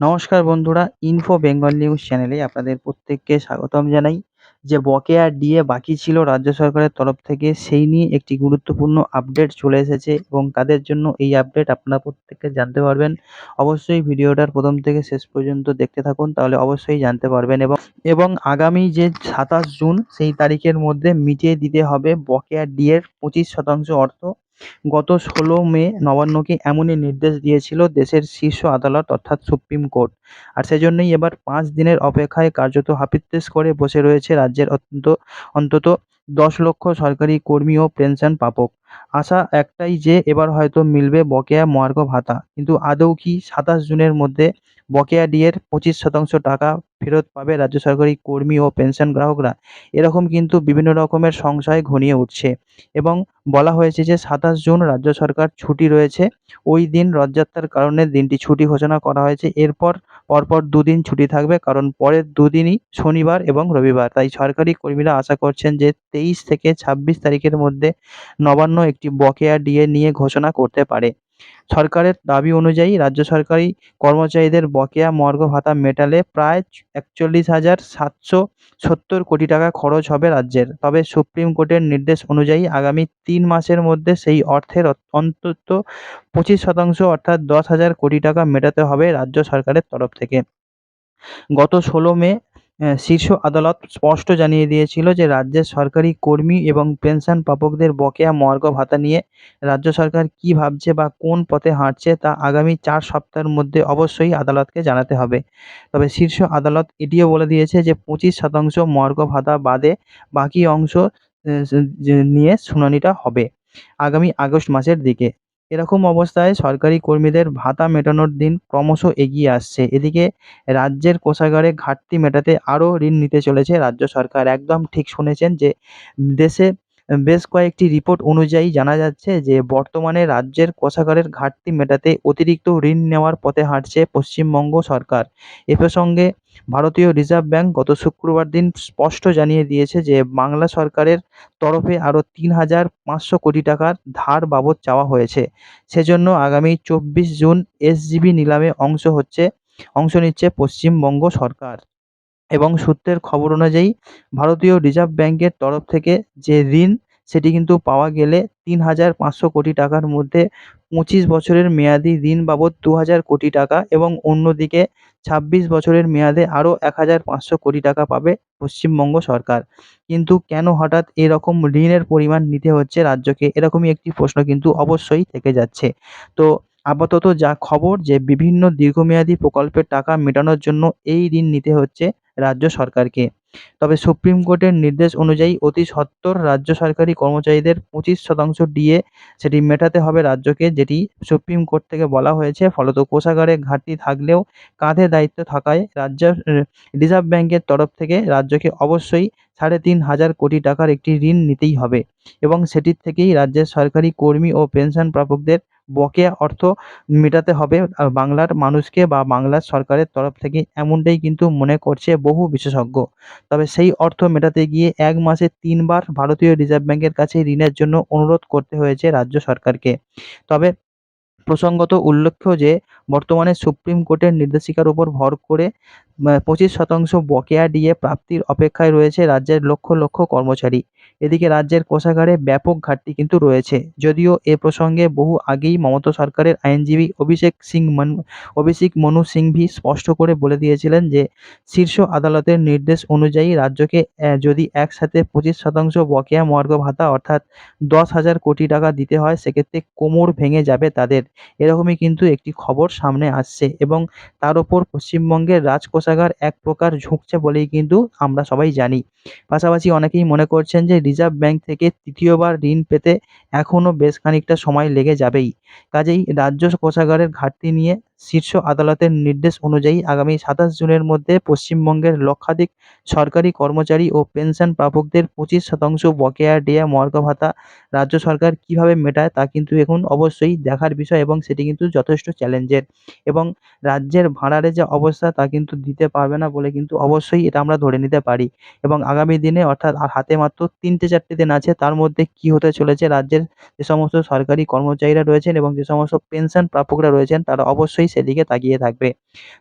নমস্কার বন্ধুরা info Bengal news চ্যানেলে আপনাদের প্রত্যেককে স্বাগতম জানাই। যে বকেয়া ডিএ বাকি ছিল রাজ্য সরকারের তরফ থেকে, সেই নিয়ে একটি গুরুত্বপূর্ণ আপডেট চলে এসেছে এবং কাদের জন্য এই আপডেট আপনারা প্রত্যেককে জানতে পারবেন। অবশ্যই ভিডিওটার প্রথম থেকে শেষ পর্যন্ত দেখতে থাকুন, তাহলে অবশ্যই জানতে পারবেন এবং এবং আগামী যে সাতাশ জুন, সেই তারিখের মধ্যে মিটিয়ে দিতে হবে বকেয়া ডিএর পঁচিশ শতাংশ অর্থ। গত ষোলো মে নবান্নকে এমনই নির্দেশ দিয়েছিল দেশের শীর্ষ আদালত, অর্থাৎ সুপ্রিম কোর্ট। আর সেজন্যই এবার পাঁচ দিনের অপেক্ষায় কার্যত হাপিত্যেশ করে বসে রয়েছে রাজ্যের অত্যন্ত, অন্তত দশ লক্ষ সরকারি কর্মী ও পেনশন প্রাপক আশা একটাই যে, এবার হয়তো মিলবে বকেয়া মহার্ঘ ভাতা কিন্তু আদৌ কি সাতাশ জুনের মধ্যে বকেয়া ডিএর পঁচিশ শতাংশ টাকা ফেরত পাবে রাজ্য সরকারি কর্মী ও পেনশন গ্রাহকরা। এরকম কিন্তু বিভিন্ন রকমের সংশয় ঘনিয়ে উঠছে এবং বলা হয়েছে যে সাতাশ জুন রাজ্য সরকার ছুটি রয়েছে। ওই দিন রথযাত্রার কারণে দিনটি ছুটি ঘোষণা করা হয়েছে। এরপর পরপর দুদিন ছুটি থাকবে কারণ পরের দুদিনই শনিবার এবং রবিবার। তাই সরকারি কর্মীরা আশা করছেন যে তেইশ থেকে ছাব্বিশ তারিখের মধ্যে নবান্ন একটি বকেয়া ডিএ নিয়ে ঘোষণা করতে পারে। সরকারের দাবি অনুযায়ী রাজ্য সরকারি কর্মচারীদের বকেয়া মর্গ ভাতা মেটালে প্রায় একচল্লিশ হাজার সাতশো সত্তর কোটি টাকা খরচ হবে রাজ্যের। তবে সুপ্রিম কোর্টের নির্দেশ অনুযায়ী আগামী তিন মাসের মধ্যে সেই অর্থের অন্তত পঁচিশ শতাংশ অর্থাৎ দশ হাজার কোটি টাকা মেটাতে হবে রাজ্য সরকারের তরফ থেকে। গত ষোলো মে শীর্ষ আদালত স্পষ্ট জানিয়ে দিয়েছিল যে রাজ্যের সরকারি কর্মী এবং পেনশন প্রাপকদের বকেয়া মর্গ ভাতা নিয়ে রাজ্য সরকার কী ভাবছে বা কোন পথে হাঁটছে তা আগামী চার সপ্তাহের মধ্যে অবশ্যই আদালতকে জানাতে হবে। তবে শীর্ষ আদালত এটিও বলে দিয়েছে যে পঁচিশ শতাংশ মর্গ ভাতা বাদে বাকি অংশ নিয়ে শুনানিটা হবে আগামী আগস্ট মাসের দিকে। এরকম অবস্থায় সরকারি কর্মীদের ভাতা মেটানোর দিন ক্রমশ এগিয়ে আসছে। এদিকে রাজ্যের কোষাগারে ঘাটতি মেটাতে আরও ঋণ নিতে চলেছে রাজ্য সরকার। একদম ঠিক শুনেছেন যে দেশে বেশ কয়েকটি রিপোর্ট অনুযায়ী জানা যাচ্ছে যে, বর্তমানে রাজ্যের কোষাগারের ঘাটতি মেটাতে অতিরিক্ত ঋণ নেওয়ার পথে হাঁটছে পশ্চিমবঙ্গ সরকার। এ প্রসঙ্গে ভারতীয় রিজার্ভ ব্যাঙ্ক গত শুক্রবার দিন স্পষ্ট জানিয়ে দিয়েছে যে, বাংলা সরকারের তরফে আরও তিন হাজার পাঁচশো কোটি টাকার ধার বাবদ চাওয়া হয়েছে। সেজন্য আগামী চব্বিশ জুন এসজিবি নিলামে অংশ হচ্ছে, অংশ নিচ্ছে পশ্চিমবঙ্গ সরকার। এবং সূত্রের খবর অনুযায়ী ভারতীয় রিজার্ভ ব্যাঙ্কের তরফ থেকে যে ঋণ, সেটি কিন্তু পাওয়া গেলে তিন হাজার পাঁচশো কোটি টাকার মধ্যে পঁচিশ বছরের মেয়াদি ঋণ বাবদ দু হাজার কোটি টাকা এবং অন্যদিকে ছাব্বিশ বছরের মেয়াদে আরও এক হাজার পাঁচশো কোটি টাকা পাবে পশ্চিমবঙ্গ সরকার। কিন্তু কেন হঠাৎ এরকম ঋণের পরিমাণ নিতে হচ্ছে রাজ্যকে? এরকমই একটি প্রশ্ন কিন্তু অবশ্যই থেকে যাচ্ছে। তো আপাতত যা খবর যে বিভিন্ন দীর্ঘমেয়াদী প্রকল্পের টাকা মেটানোর জন্য এই ঋণ নিতে হচ্ছে রাজ্য সরকারকে। তবে সুপ্রিম কোর্টের নির্দেশ অনুযায়ী অতি সত্বর রাজ্য সরকারি কর্মচারীদের পঁচিশ শতাংশ ডিএ সেটি মেটাতে হবে রাজ্যকে, যেটি সুপ্রিম কোর্ট থেকে বলা হয়েছে। ফলত কোষাগারে ঘাটতি থাকলেও কাঁধে দায়িত্ব থাকায় রাজ্য রিজার্ভ ব্যাঙ্কের তরফ থেকে রাজ্যকে অবশ্যই সাড়ে তিন হাজার কোটি টাকার একটি ঋণ নিতেই হবে এবং সেটির থেকেই রাজ্যের সরকারি কর্মী ও পেনশন প্রাপকদের বকেয়া অর্থ মেটাতে হবে। বাংলার মানুষকে বা বাংলার সরকারের তরফ থেকে এমনটাই কিন্তু মনে করছে বহু বিশেষজ্ঞ। তবে সেই অর্থ মেটাতে গিয়ে এক মাসে তিনবার ভারতীয় রিজার্ভ ব্যাঙ্কের কাছে ঋণের জন্য অনুরোধ করতে হয়েছে রাজ্য সরকারকে। তবে প্রসঙ্গত উল্লেখ্য যে, বর্তমানে সুপ্রিম কোর্টের নির্দেশিকার উপর ভর করে পঁচিশ শতাংশ বকেয়া ডিএ প্রাপ্তির অপেক্ষায় রয়েছে রাজ্যের লক্ষ লক্ষ কর্মচারী। এদিকে রাজ্যের কোষাগারে ব্যাপক ঘাটতি কিন্তু রয়েছে। যদিও এ প্রসঙ্গে বহু আগেই মমতা সরকারের আইনজীবী অভিষেক সিং মন অভিষেক মনু সিংভি স্পষ্ট করে বলে দিয়েছিলেন যে, শীর্ষ আদালতের নির্দেশ অনুযায়ী রাজ্যকে যদি একসাথে পঁচিশ শতাংশ বকেয়া মর্গ ভাতা অর্থাৎ দশ হাজার কোটি টাকা দিতে হয়, সেক্ষেত্রে কোমর ভেঙে যাবে তাদের। এরকমই কিন্তু একটি খবর সামনে আসছে এবং তার ওপর পশ্চিমবঙ্গের রাজকোষাগার এক প্রকার ঝুঁকছে বলেই কিন্তু আমরা সবাই জানি। পাশাপাশি অনেকেই মনে করছেন যে রিজার্ভ ব্যাঙ্ক থেকে তৃতীয়বার ঋণ পেতে এখনও বেশ খানিকটা সময় লেগে যাবেই। কাজেই রাজ্য কোষাগারের ঘাটতি নিয়ে শীর্ষ আদালতের নির্দেশ অনুযায়ী আগামী সাতাশ জুনের মধ্যে পশ্চিমবঙ্গের লক্ষাধিক সরকারি কর্মচারী ও পেনশন প্রাপকদের পঁচিশ শতাংশ বকেয়া দেয়া মর্গ ভাতা রাজ্য সরকার কীভাবে মেটায় তা কিন্তু এখন অবশ্যই দেখার বিষয় এবং সেটি কিন্তু যথেষ্ট চ্যালেঞ্জের। এবং রাজ্যের ভাঁড়ারে যে অবস্থা তা কিন্তু দিতে পারবে না বলে কিন্তু অবশ্যই এটা আমরা ধরে নিতে পারি। এবং আগামী দিনে অর্থাৎ আর হাতে মাত্র তিনটে চারটে দিন আছে, তার মধ্যে কী হতে চলেছে? রাজ্যের যে সমস্ত সরকারি কর্মচারীরা রয়েছেন এবং যে সমস্ত পেনশন প্রাপকরা রয়েছেন, তারা অবশ্যই সেদিকে তাকিয়ে থাকবে।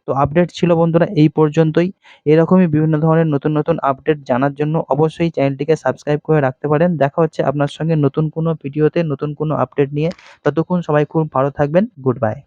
তো আপডেট ছিল বন্ধুরা এই পর্যন্তই। এরকমই বিভিন্ন ধরনের নতুন নতুন আপডেট জানার জন্য অবশ্যই চ্যানেলটিকে সাবস্ক্রাইব করে রাখতে পারেন। দেখা হচ্ছে আপনার সঙ্গে নতুন কোনো ভিডিওতে নতুন কোনো আপডেট নিয়ে। ততক্ষণ সবাই খুব ভালো থাকবেন। Good bye